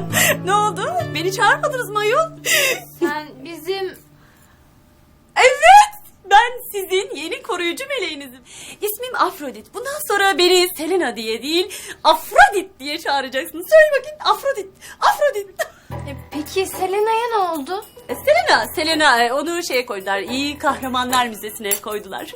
ne oldu? Beni çağırmadınız mı ayol? Sen bizim... Evet. Ben sizin yeni koruyucu meleğinizim. İsmim Afrodit. Bundan sonra beni Selena diye değil, Afrodit diye çağıracaksınız. Söyle bakayım. Afrodit. Afrodit. E, peki Selena'ya ne oldu? E, Selena, Selena e, onu şeye koydular. İyi Kahramanlar Müzesi'ne koydular.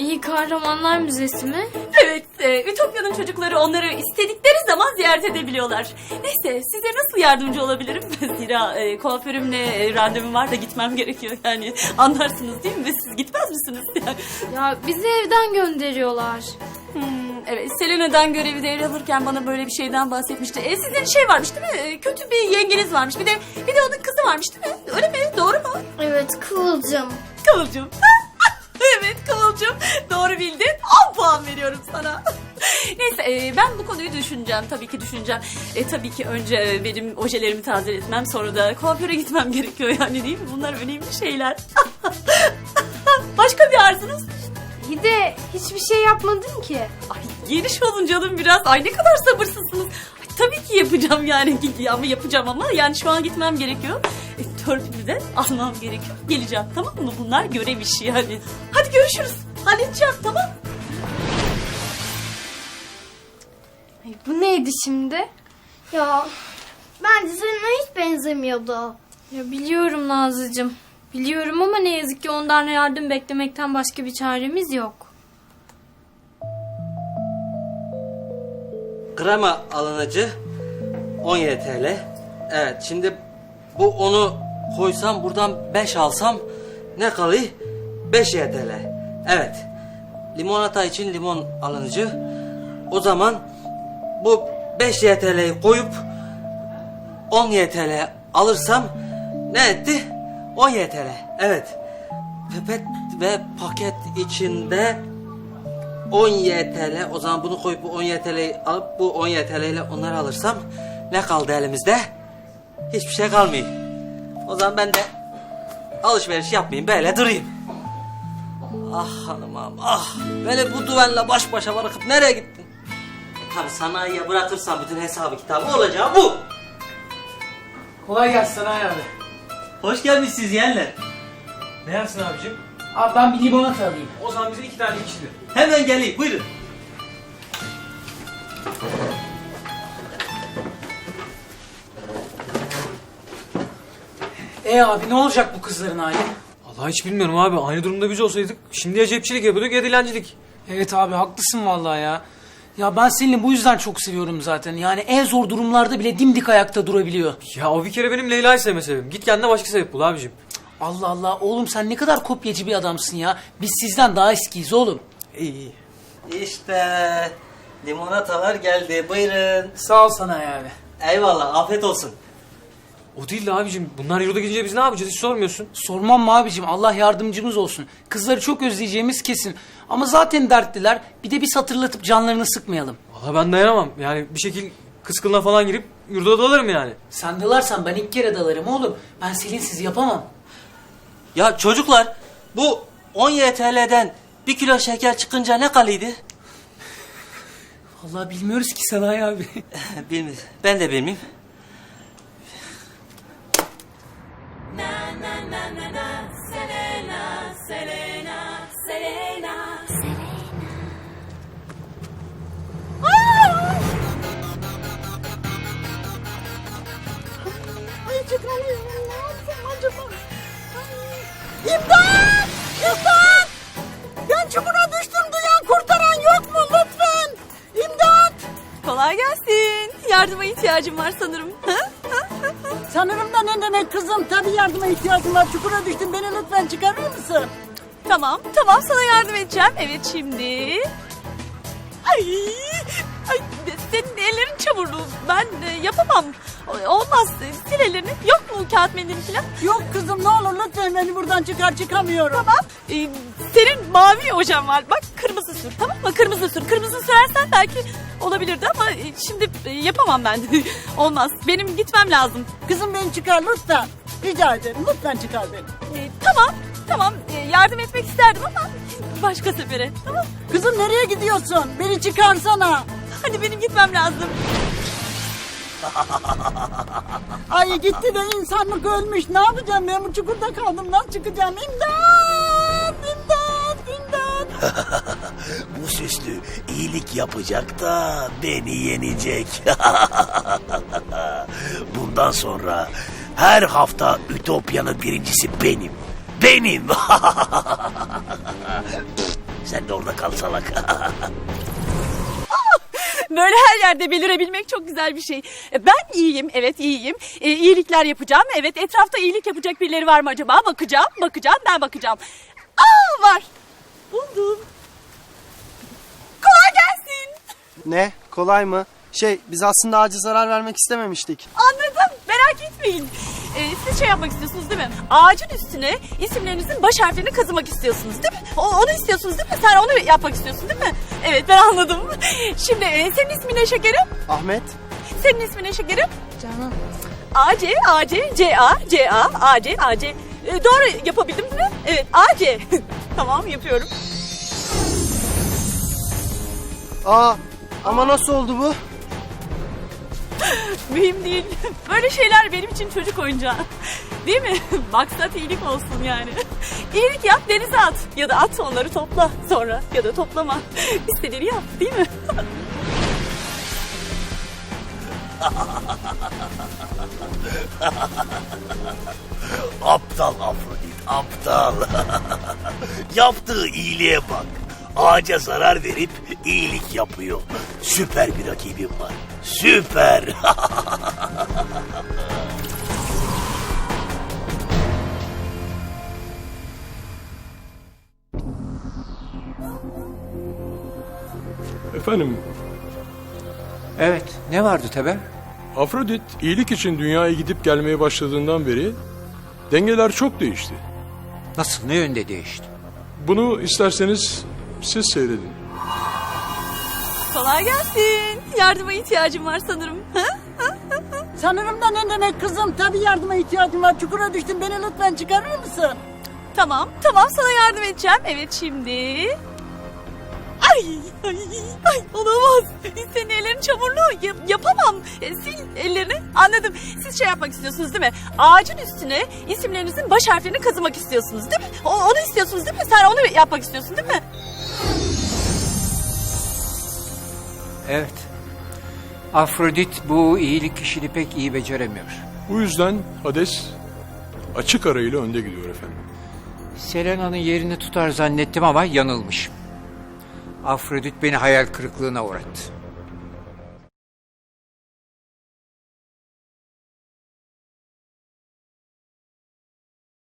İyi Kahramanlar Müzesi mi? evet, e, Ütopya'nın çocukları onları istedikleri zaman ziyaret edebiliyorlar. Neyse, size nasıl yardımcı olabilirim? Zira e, kuaförümle e, randevum var da gitmem gerekiyor. Yani anlarsınız değil mi? Siz gitmez misiniz? Ya bizi evden gönderiyorlar. Hmm, evet, Selena'dan görevi devralırken bana böyle bir şeyden bahsetmişti. E, sizin şey varmış değil mi? E, kötü bir yengeniz varmış. Bir de bir de onun kızı varmış değil mi? Öyle mi? Doğru mu? Evet Kıvılcım. Kıvılcım. Kıvılcım. Doğru bildin. 10 puan veriyorum sana. Neyse e, ben bu konuyu düşüneceğim. Tabii ki düşüneceğim. E, tabii ki önce e, benim ojelerimi tazeletmem. Sonra da kuaföre gitmem gerekiyor yani değil mi? Bunlar önemli şeyler. Başka bir arzunuz? İyi de hiçbir şey yapmadın ki. Ay geniş olun canım biraz. Ay ne kadar sabırsızsınız. Ay, tabii ki yapacağım yani. Ama yapacağım ama yani şu an gitmem gerekiyor. E, törpümü de almam gerekiyor. Geleceğim tamam mı? Bunlar görev işi yani. Hadi görüşürüz. Halledeceğim tamam Ay, bu neydi şimdi? Ya bence seninle hiç benzemiyordu. Ya biliyorum Nazlıcığım. Biliyorum ama ne yazık ki ondan yardım beklemekten başka bir çaremiz yok. Krema alınıcı 17 TL. Evet şimdi bu onu koysam buradan 5 alsam ne kalıyor? 5 TL. Evet. Limonata için limon alınıcı. O zaman bu 5 YTL'yi koyup 10 YTL alırsam ne etti? 10 YTL. Evet. Pipet ve paket içinde 10 YTL o zaman bunu koyup bu 10 YTL'yi alıp bu 10 YTL ile onları alırsam ne kaldı elimizde? Hiçbir şey kalmıyor. O zaman ben de alışveriş yapmayayım böyle durayım. Ah hanımam ah beni bu duvenle baş başa bırakıp nereye gittin? E, tabi sanayiye bırakırsam bütün hesabı kitabı olacağı bu. Kolay gelsin Sanayi abi. Hoş gelmişsiniz yeğenler. Ne yersin abicim? Abi ben bir limonata alayım. O zaman bize iki tane ikili. Hemen geleyim buyurun. E abi ne olacak bu kızların hali? Allah hiç bilmiyorum abi. Aynı durumda biz olsaydık şimdi ya cepçilik yapıyorduk ya dilencilik. Evet abi haklısın vallahi ya. Ya ben Selin'i bu yüzden çok seviyorum zaten. Yani en zor durumlarda bile dimdik ayakta durabiliyor. Ya o bir kere benim Leyla'yı sevme sebebim. Git kendine başka sebep bul abicim. Allah Allah oğlum sen ne kadar kopyacı bir adamsın ya. Biz sizden daha eskiyiz oğlum. İyi iyi. İşte limonatalar geldi buyurun. Sağ ol Sanayi abi. Eyvallah afiyet olsun. O değil de abicim. Bunlar yurda gidince biz ne yapacağız hiç sormuyorsun. Sormam mı abicim Allah yardımcımız olsun. Kızları çok özleyeceğimiz kesin. Ama zaten dertliler. Bir de biz hatırlatıp canlarını sıkmayalım. Valla ben dayanamam. Yani bir şekil kız kılına falan girip yurda dalarım yani. Sen dalarsan ben ilk kere dalarım oğlum. Ben Selin'siz yapamam. Ya çocuklar bu 10 YTL'den bir kilo şeker çıkınca ne kalıydı? Vallahi bilmiyoruz ki Sanayi abi. Bilmiyorum. Ben de bilmeyeyim. Ay çıkamıyorum ne yapsam acaba? Ay. İmdat! İmdat! Ben çukura düştüm duyan kurtaran yok mu lütfen? İmdat! Kolay gelsin. Yardıma ihtiyacım var sanırım. Sanırım da ne demek kızım? Tabii yardıma ihtiyacım var. Çukura düştüm. Beni lütfen çıkarır mısın? tamam, tamam sana yardım edeceğim. Evet şimdi. Ay, ay senin ellerin çamurlu. Ben e, yapamam. O- Olmaz. Sil ellerini. Yok mu kağıt mendili falan? Yok kızım ne olur lütfen beni buradan çıkar çıkamıyorum. Tamam. Ee, senin mavi ojen var. Bak kırmızı sür tamam mı? Kırmızı sür. Kırmızı sürersen belki olabilirdi ama e, şimdi e, yapamam ben. Olmaz. Benim gitmem lazım. Kızım beni çıkar lütfen. Rica ederim lütfen çıkar beni. Ee, tamam. Tamam. Ee, yardım etmek isterdim ama başka sefere. Tamam. Kızım nereye gidiyorsun? Beni çıkarsana. Hadi benim gitmem lazım. Ay gitti de insanlık ölmüş. Ne yapacağım ben bu çukurda kaldım. Nasıl çıkacağım? İmdat! İmdat! İmdat! Bu süslü iyilik yapacak da beni yenecek. Bundan sonra her hafta Ütopya'nın birincisi benim. Benim. Sen de orada kal salak. Böyle her yerde belirebilmek çok güzel bir şey. E, Ben iyiyim, evet iyiyim. E, iyilikler yapacağım, evet. Etrafta iyilik yapacak birileri var mı acaba? Bakacağım, bakacağım, ben bakacağım. Aa var. Buldum. Kolay gelsin. Ne? Kolay mı? Şey, biz aslında ağaca zarar vermek istememiştik. Anladım. Merak etmeyin. E, siz şey yapmak istiyorsunuz değil mi? Ağacın üstüne isimlerinizin baş harflerini kazımak istiyorsunuz değil mi? O, onu istiyorsunuz değil mi? Sen onu yapmak istiyorsun değil mi? Evet ben anladım. Şimdi e, senin ismin ne şekerim? Ahmet, Senin ismin ne şekerim? Canan. A, C, A, C, C, A, C, A, A, C, A, C. E, doğru yapabildim değil mi? Evet, A, C. tamam yapıyorum. aa ama nasıl oldu bu? Mühim değil. Böyle şeyler benim için çocuk oyuncağı. Değil mi? Maksat iyilik olsun yani. İyilik yap denize at. Ya da at onları topla sonra. Ya da toplama. İstediğini yap değil mi? aptal Afrodit aptal. Yaptığı iyiliğe bak. Ağaca zarar verip iyilik yapıyor. Süper bir rakibim var. Süper. Efendim, Evet, ne vardı Teber? Afrodit iyilik için dünyaya gidip gelmeye başladığından beri dengeler çok değişti. Nasıl, ne yönde değişti? Bunu isterseniz siz seyredin. Kolay gelsin. Yardıma ihtiyacım var sanırım. Sanırım da ne demek kızım? Tabii yardıma ihtiyacım var. Çukura düştüm. Beni lütfen çıkarır mısın? Tamam, tamam sana yardım edeceğim. Evet şimdi. Ay, ay, ay olamaz. Senin ellerin çamurlu. Ya- yapamam. E, sil ellerini. Anladım. Siz şey yapmak istiyorsunuz değil mi? Ağacın üstüne isimlerinizin baş harflerini kazımak istiyorsunuz değil mi? O, onu istiyorsunuz değil mi? Sen onu yapmak istiyorsun değil mi? Evet. Afrodit bu iyilik işini pek iyi beceremiyor. Bu yüzden Hades açık arayla önde gidiyor efendim. Selena'nın yerini tutar zannettim ama yanılmışım. Afrodit beni hayal kırıklığına uğrattı.